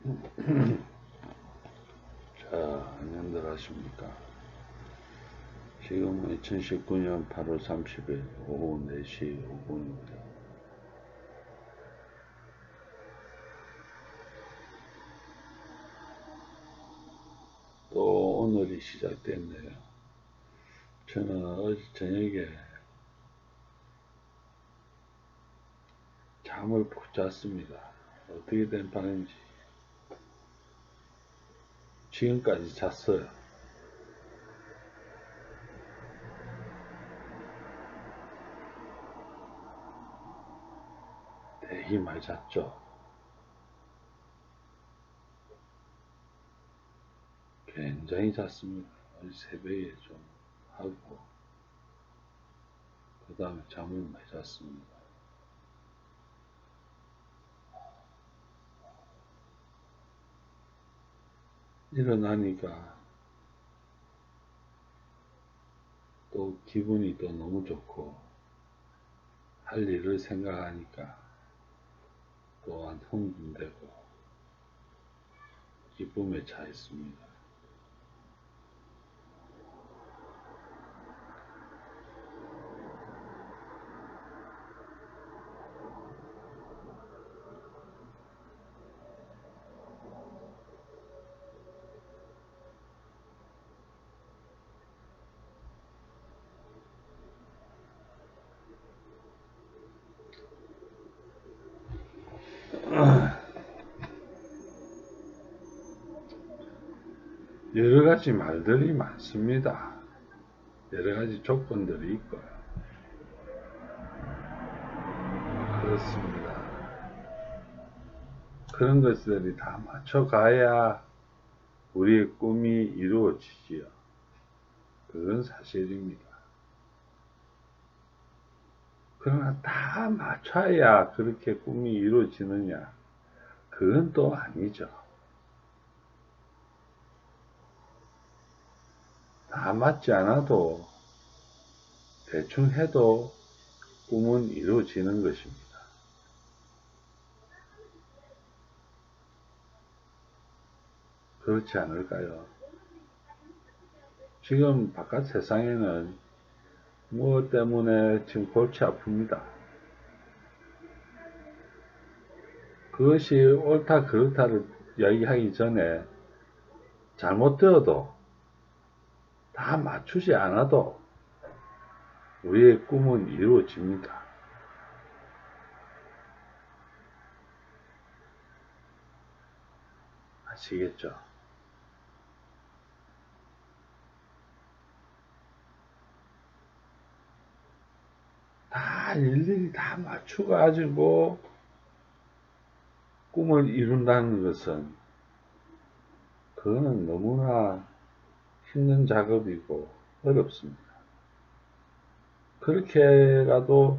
자, 안녕들 하십니까. 지금은 2019년 8월 30일 오후 4시 5분입니다. 또 오늘이 시작됐네요. 저는 어제 저녁에 잠을 푹 잤습니다. 어떻게 된 바인지 지금까지 잤어요. 되게 많이 잤죠. 굉장히 잤습니다. 어제 새벽에 좀 하고 그 다음에 잠을 많이 잤습니다. 일어나니까 또 기분이 또 너무 좋고 할 일을 생각하니까 또한 흥분되고 기쁨에 차 있습니다. 여러 가지 말들이 많습니다. 여러 가지 조건들이 있고요. 그렇습니다. 그런 것들이 다 맞춰가야 우리의 꿈이 이루어지지요. 그건 사실입니다. 그러나 다 맞춰야 그렇게 꿈이 이루어지느냐? 그건 또 아니죠. 다 맞지 않아도 대충 해도 꿈은 이루어지는 것입니다. 그렇지 않을까요? 지금 바깥 세상에는 무엇 때문에 지금 골치 아픕니다. 그것이 옳다 그렇다를 이야기하기 전에 잘못 되어도 다 맞추지 않아도 우리의 꿈은 이루어집니다. 아시겠죠? 다 일일이 다 맞춰가지고 꿈을 이룬다는 것은 그거는 너무나 힘든 작업이고 어렵습니다. 그렇게라도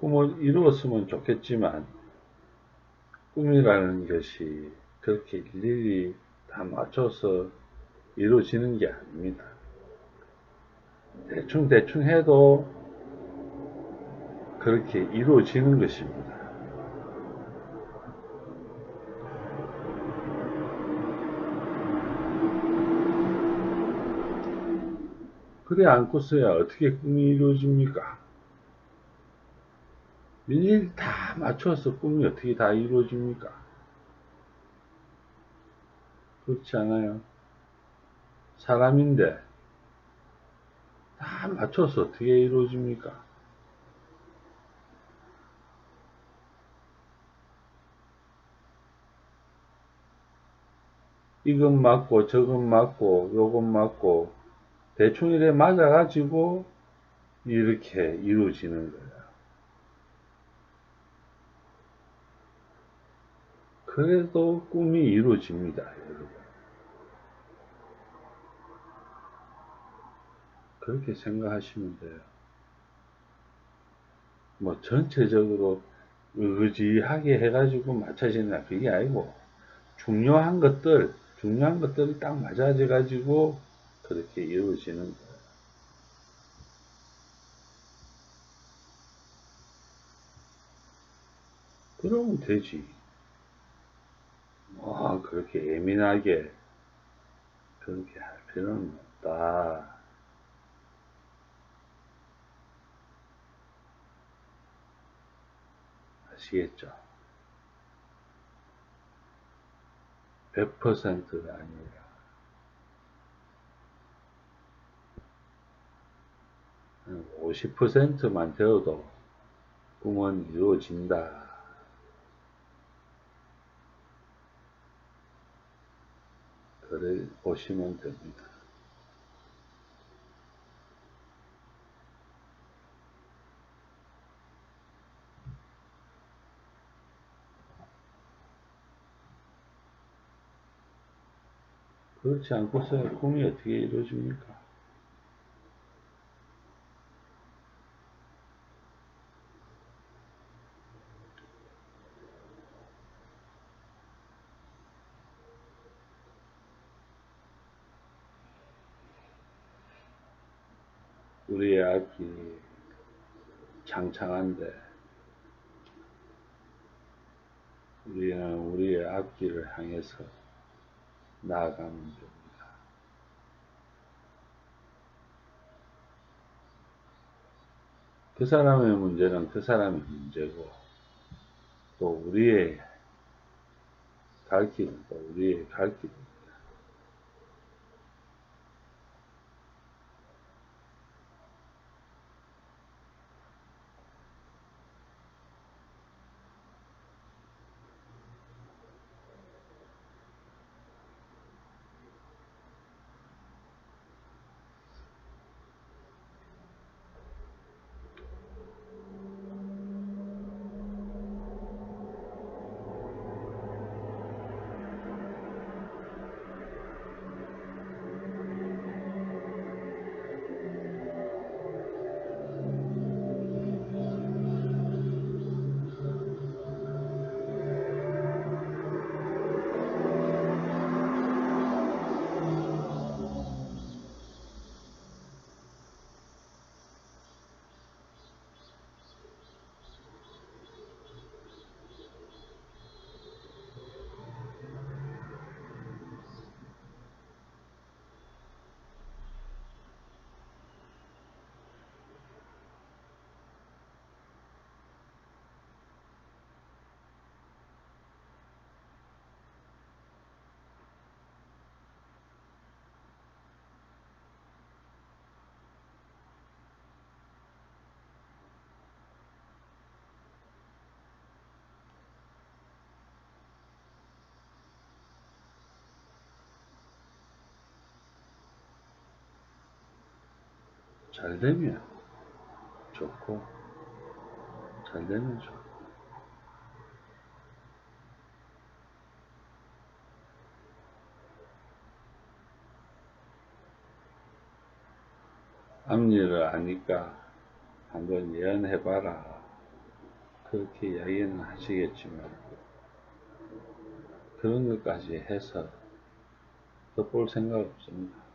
꿈을 이루었으면 좋겠지만 꿈이라는 것이 그렇게 일일이 다 맞춰서 이루어지는 게 아닙니다. 대충 대충 해도 그렇게 이루어지는 것입니다. 그래 않고서야 어떻게 꿈이 이루어집니까? 일일이 다 맞춰서 꿈이 어떻게 다 이루어집니까? 그렇지 않아요? 사람인데 다 맞춰서 어떻게 이루어집니까? 이건 맞고 저건 맞고 요건 맞고 대충 이래 맞아가지고 이렇게 이루어지는 거야. 그래도 꿈이 이루어집니다, 여러분. 그렇게 생각하시면 돼요. 뭐 전체적으로 의지하게 해가지고 맞춰지나 그게 아니고 중요한 것들 중요한 것들이 딱 맞아져 가지고 그렇게 이루어지는 거예요. 그러면 되지. 아, 그렇게 예민하게 그렇게 할 필요는 없다. 아시겠죠? 100%가 아니라 50%만 되어도 꿈은 이루어진다. 그래 보시면 됩니다. 그렇지 않고서 꿈이 어떻게 이루어집니까? 우리의 앞이 창창한데 우리는 우리의 앞길을 향해서 나아가면 됩니다. 그 사람의 문제는 그 사람의 문제고 또 우리의 갈 길은 또 우리의 갈 길입니다. 잘 되면 좋고, 잘 되면 좋고. 앞일을 아니까 한번 예언해봐라. 그렇게 이야기는 하시겠지만, 그런 것까지 해서 덧볼 생각 없습니다.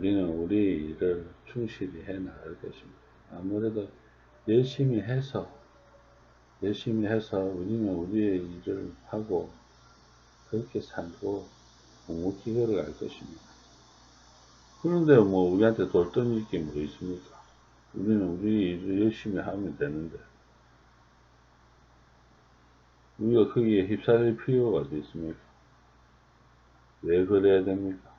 우리는 우리 일을 충실히 해 나갈 것입니다. 아무래도 열심히 해서, 열심히 해서 우리는 우리의 일을 하고, 그렇게 살고, 묵묵히 걸어갈 것입니다. 그런데 뭐 우리한테 돌 던질 게 뭐 있습니까? 우리는 우리 일을 열심히 하면 되는데, 우리가 거기에 휩싸일 필요가 어디 있습니까? 왜 그래야 됩니까?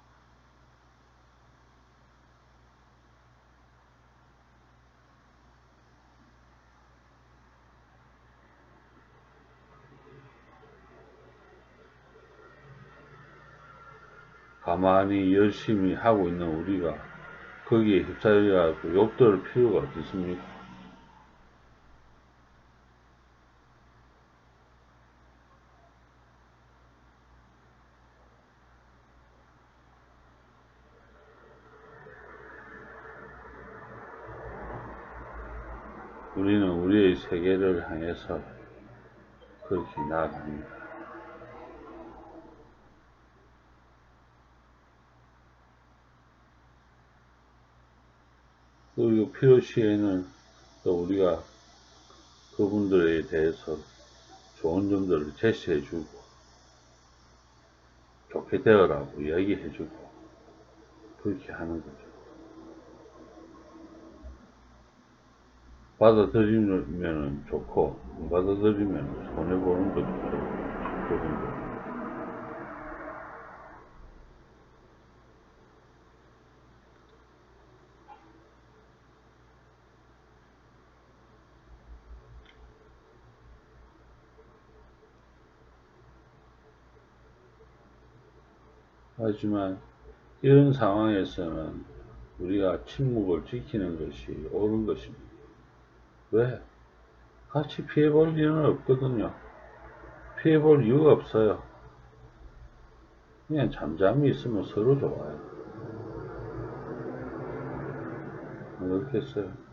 가만히 열심히 하고 있는 우리가 거기에 휩싸여가지고 욕들 필요가 어디 있습니까? 우리는 우리의 세계를 향해서 그렇게 나아갑니다. 필요시에는 또 우리가 그분들에 대해서 좋은 점들을 제시해주고 좋게 되어라고 이야기해주고 그렇게 하는 거죠. 받아들이면 좋고 안 받아들이면 손해보는 거죠. 그분들. 하지만 이런 상황에서는 우리가 침묵을 지키는 것이 옳은 것입니다. 왜? 같이 피해볼 일은 없거든요. 피해볼 이유가 없어요. 그냥 잠잠히 있으면 서로 좋아요. 안 그렇겠어요?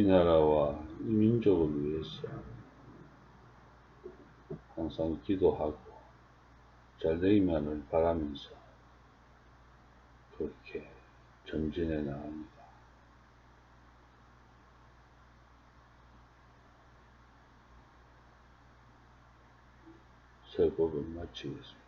이 나라와 이 민족을 위해서 항상 기도하고 잘 되기만을 바라면서 그렇게 전진해 나갑니다. 설법을 마치겠습니다.